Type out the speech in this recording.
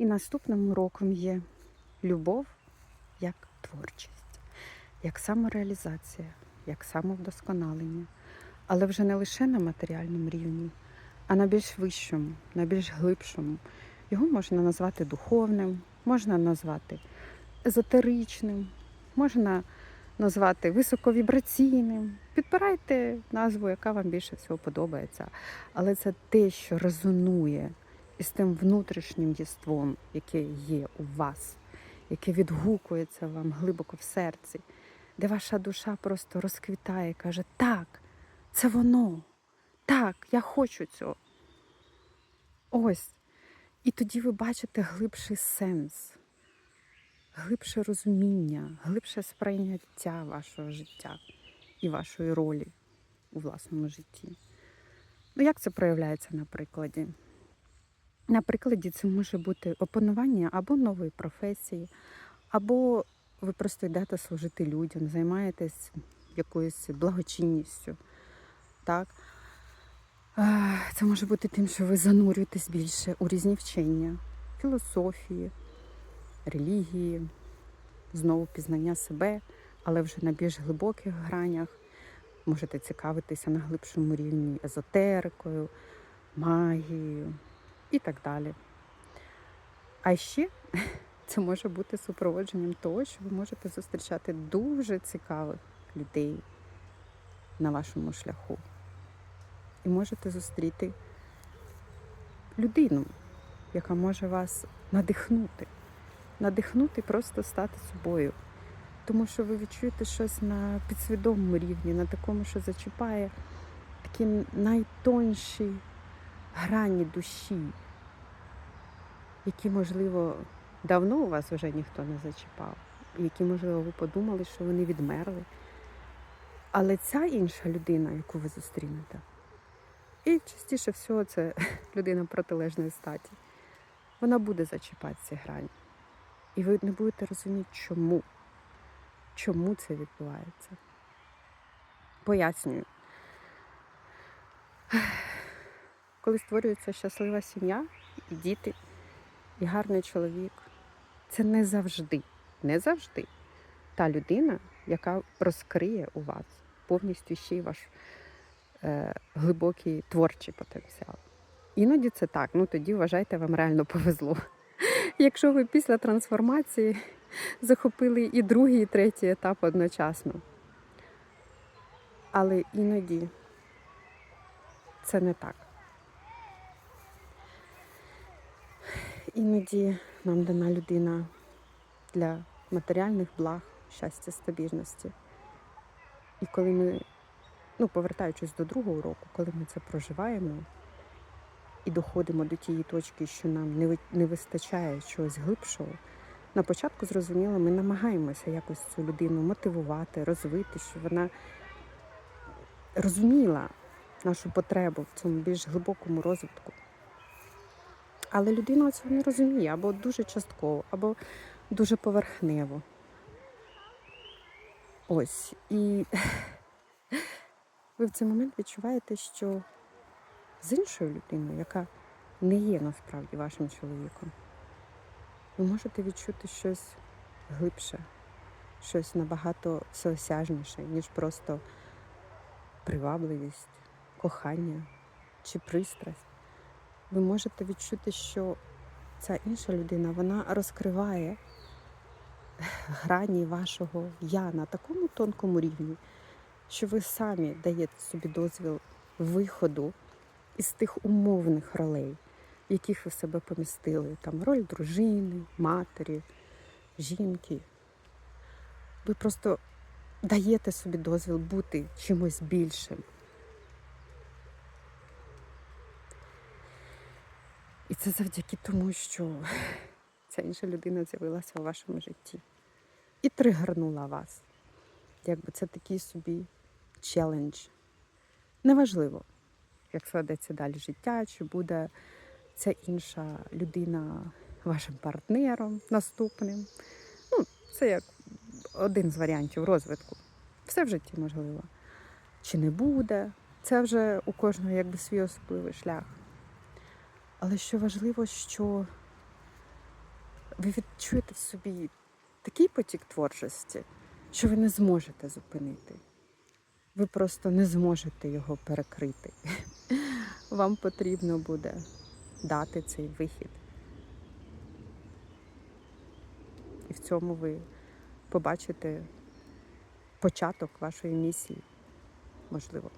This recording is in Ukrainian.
І наступним уроком є любов як творчість, як самореалізація, як самовдосконалення, але вже не лише на матеріальному рівні, а на більш вищому, на більш глибшому. Його можна назвати духовним, можна назвати езотеричним, можна назвати високовібраційним. Підбирайте назву, яка вам більше всього подобається. Але це те, що резонує із тим внутрішнім єством, яке є у вас, яке відгукується вам глибоко в серці, де ваша душа просто розквітає і каже: Так, це воно. Так, я хочу цього. Ось. І тоді ви бачите глибший сенс, глибше розуміння, глибше сприйняття вашого життя і вашої ролі у власному житті. Ну, як це проявляється на прикладі? На прикладі це може бути опанування або нової професії, або ви просто йдете служити людям, займаєтесь якоюсь благочинністю. Так? Це може бути тим, що ви занурюєтесь більше у різні вчення, філософії, релігії, знову пізнання себе, але вже на більш глибоких гранях. Можете цікавитися на глибшому рівні езотерикою, магією і так далі. А ще це може бути супроводженням того, що ви можете зустрічати дуже цікавих людей на вашому шляху. І можете зустріти людину, яка може вас надихнути. Надихнути просто стати собою. Тому що ви відчуєте щось на підсвідомому рівні, на такому, що зачіпає такі найтонші грані душі, які, можливо, давно у вас вже ніхто не зачіпав, які, можливо, ви подумали, що вони відмерли. Але ця інша людина, яку ви зустрінете, і частіше всього це людина протилежної статі, вона буде зачіпати ці грані. І ви не будете розуміти, чому. Чому це відбувається? Пояснюю. Коли створюється щаслива сім'я, і діти, і гарний чоловік, це не завжди, не завжди та людина, яка розкриє у вас повністю ще й ваш е, глибокий творчий потенціал. Іноді це так, ну тоді вважайте, вам реально повезло. Якщо ви після трансформації захопили і другий, і третій етап одночасно. Але іноді це не так. Іноді нам дана людина для матеріальних благ, щастя, стабільності. І коли ми, ну, повертаючись до другого року, коли ми це проживаємо і доходимо до тієї точки, що нам не не вистачає чогось глибшого, на початку зрозуміло, ми намагаємося якось цю людину мотивувати, розвити, щоб вона розуміла нашу потребу в цьому більш глибокому розвитку. Але людина цього не розуміє або дуже частково, або дуже поверхнево. Ось. І ви в цей момент відчуваєте, що з іншою людиною, яка не є насправді вашим чоловіком, ви можете відчути щось глибше, щось набагато всеосяжніше, ніж просто привабливість, кохання чи пристрасть. Ви можете відчути, що ця інша людина вона розкриває грані вашого я на такому тонкому рівні, що ви самі даєте собі дозвіл виходу із тих умовних ролей, яких ви себе помістили. Там роль дружини, матері, жінки. Ви просто даєте собі дозвіл бути чимось більшим. Це завдяки тому, що ця інша людина з'явилася у вашому житті і тригернула вас. Якби це такий собі челендж. Неважливо, як складеться далі життя, чи буде ця інша людина вашим партнером наступним. Ну, це як один з варіантів розвитку. Все в житті можливо. Чи не буде. Це вже у кожного якби свій особливий шлях. Але що важливо, що ви відчуєте в собі такий потік творчості, що ви не зможете зупинити. Ви просто не зможете його перекрити. Вам потрібно буде дати цей вихід. І в цьому ви побачите початок вашої місії, можливо.